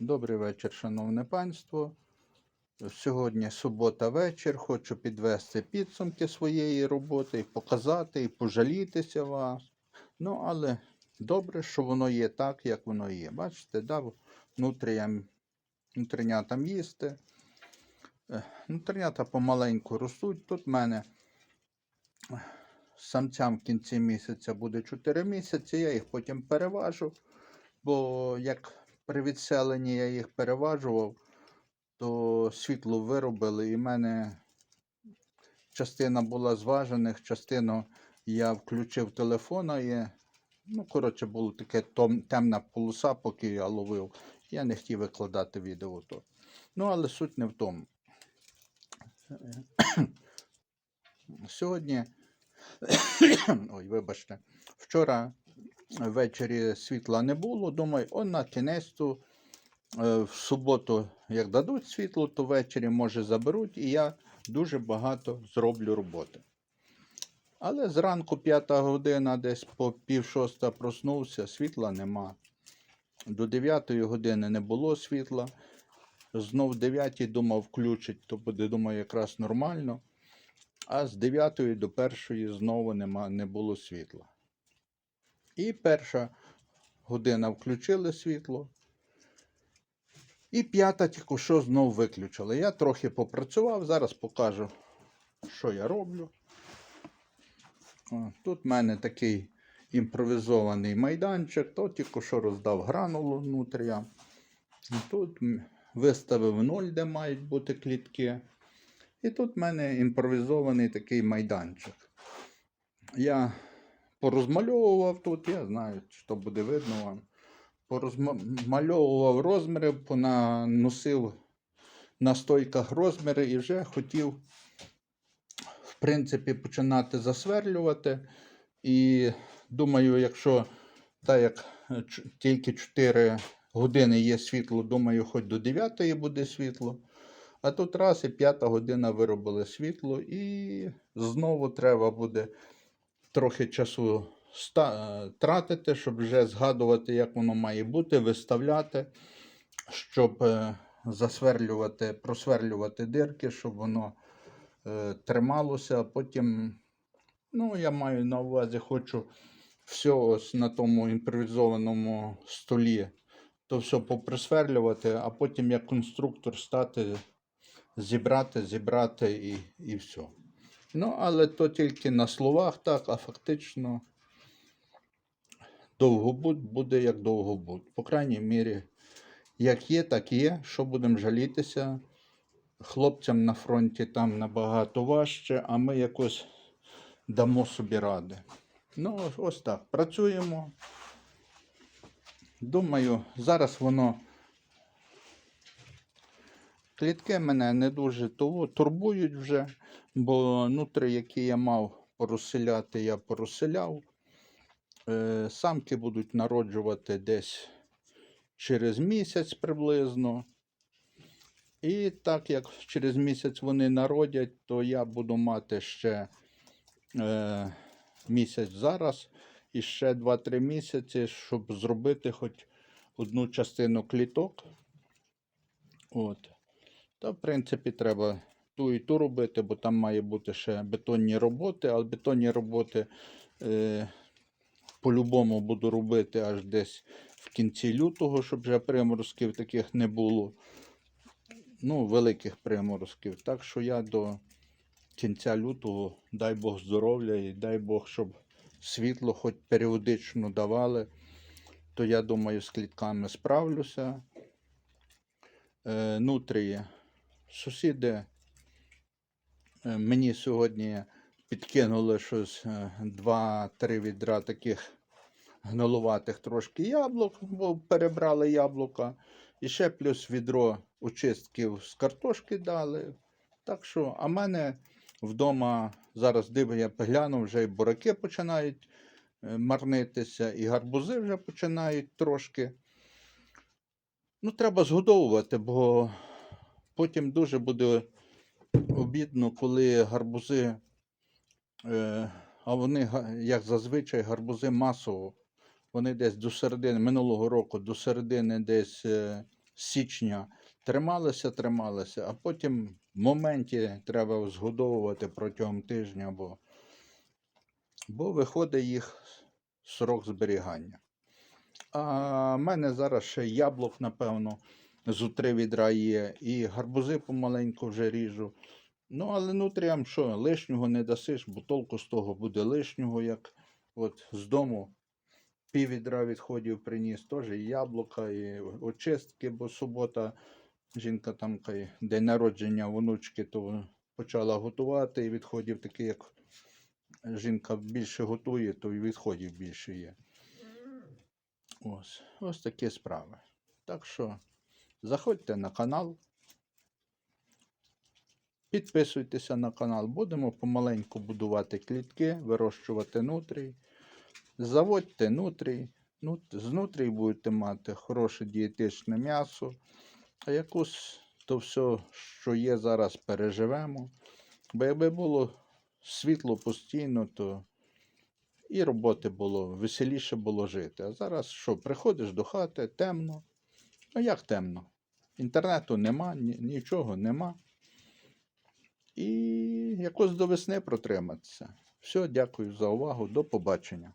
Добрий вечір, шановне панство. Сьогодні субота вечір. Хочу підвести підсумки своєї роботи і показати, і пожалітися вас. Ну, але добре, що воно є так, як воно є. Бачите, дав внутріям, внутрінятам їсти. Е, Внутрінята помаленьку ростуть. Тут в мене е, самцям в кінці місяця буде 4 місяці, я їх потім переважу, бо як при відселенні я їх переважував, то світло виробили, і в мене частина була зважених, частину я включив телефона і, ну, коротше, було таке темна полоса, поки я ловив. Я не хотів викладати відео то. Ну, але суть не в тому. Сьогодні, ой, вибачте, вчора ввечері світла не було. Думаю, он на кінець е, в суботу, як дадуть світло, то ввечері може заберуть, і я дуже багато зроблю роботи. Але зранку п'ята година, десь по пів шоста проснувся, світла нема. До 9 години не було світла. Знов 9 думав, включить, то буде, думаю, якраз нормально. А з 9 до 1 знову нема, не було світла. І перша година включили світло. І п'ята тільки що знов виключили. Я трохи попрацював, зараз покажу, що я роблю. Тут в мене такий імпровізований майданчик, то тільки що роздав гранулу внутрі. Тут виставив 0, де мають бути клітки. І тут в мене імпровізований такий майданчик. Я порозмальовував тут, я знаю, що буде видно вам. Порозмальовував розміри, понаносив на стойках розміри і вже хотів, в принципі, починати засверлювати. І думаю, якщо так як тільки 4 години є світло, думаю, хоч до 9 буде світло. А тут раз і 5 година виробили світло, і знову треба буде трохи часу е, тратити, щоб вже згадувати, як воно має бути, виставляти, щоб е, засверлювати, просверлювати дирки, щоб воно е, трималося. А потім, ну, я маю на увазі, хочу все ось на тому імпровізованому столі, то все поприсверлювати, а потім як конструктор стати, зібрати, зібрати і, і все. Ну, але то тільки на словах так, а фактично довгобуд буде як довгобуд. По крайній мірі, як є, так є. Що будемо жалітися? Хлопцям на фронті там набагато важче, а ми якось дамо собі ради. Ну, ось- так. Працюємо. Думаю, зараз воно. Клітки мене не дуже турбують вже, бо нутри, які я мав порозселяти, я порозселяв. Е, самки будуть народжувати десь через місяць приблизно. І так як через місяць вони народять, то я буду мати ще е, місяць зараз і ще 2-3 місяці, щоб зробити хоч одну частину кліток. От. Та, в принципі, треба ту і ту робити, бо там має бути ще бетонні роботи, але бетонні роботи е, по-любому буду робити аж десь в кінці лютого, щоб вже приморозків таких не було. Ну, великих приморозків. Так що я до кінця лютого, дай Бог здоров'я і дай Бог, щоб світло хоч періодично давали, то я думаю, з клітками справлюся. Е, нутрії. Сусіди мені сьогодні підкинули щось е, два-три відра таких гнилуватих трошки яблук, бо перебрали яблука. І ще плюс відро очистків з картошки дали. Так що, а в мене вдома зараз диво, я поглянув, вже і бураки починають е, марнитися, і гарбузи вже починають трошки. Ну, треба згодовувати, бо потім дуже буде обідно, коли гарбузи, е, а вони, як зазвичай, гарбузи масово. Вони десь до середини минулого року, до середини десь е, січня трималися, трималися, а потім в моменті треба згодовувати протягом тижня, бо, бо виходить їх срок зберігання. А в мене зараз ще яблук, напевно, з три відра є, і гарбузи помаленьку вже ріжу. Ну, але нутріям що, лишнього не дасиш, бо толку з того буде лишнього, як от з дому пів відра відходів приніс, теж і яблука, і очистки, бо субота жінка там кай, день народження внучки, то почала готувати, і відходів такі, як жінка більше готує, то і відходів більше є. Ось, ось такі справи. Так що заходьте на канал. Підписуйтеся на канал. Будемо помаленьку будувати клітки, вирощувати нутрій. Заводьте нутрій. Ну, з нутрій будете мати хороше дієтичне м'ясо. А якусь то все, що є зараз, переживемо. Бо якби було світло постійно, то і роботи було, веселіше було жити. А зараз що, приходиш до хати, темно. Ну як темно? Інтернету нема, нічого нема. І якось до весни протриматися. Все, дякую за увагу. До побачення.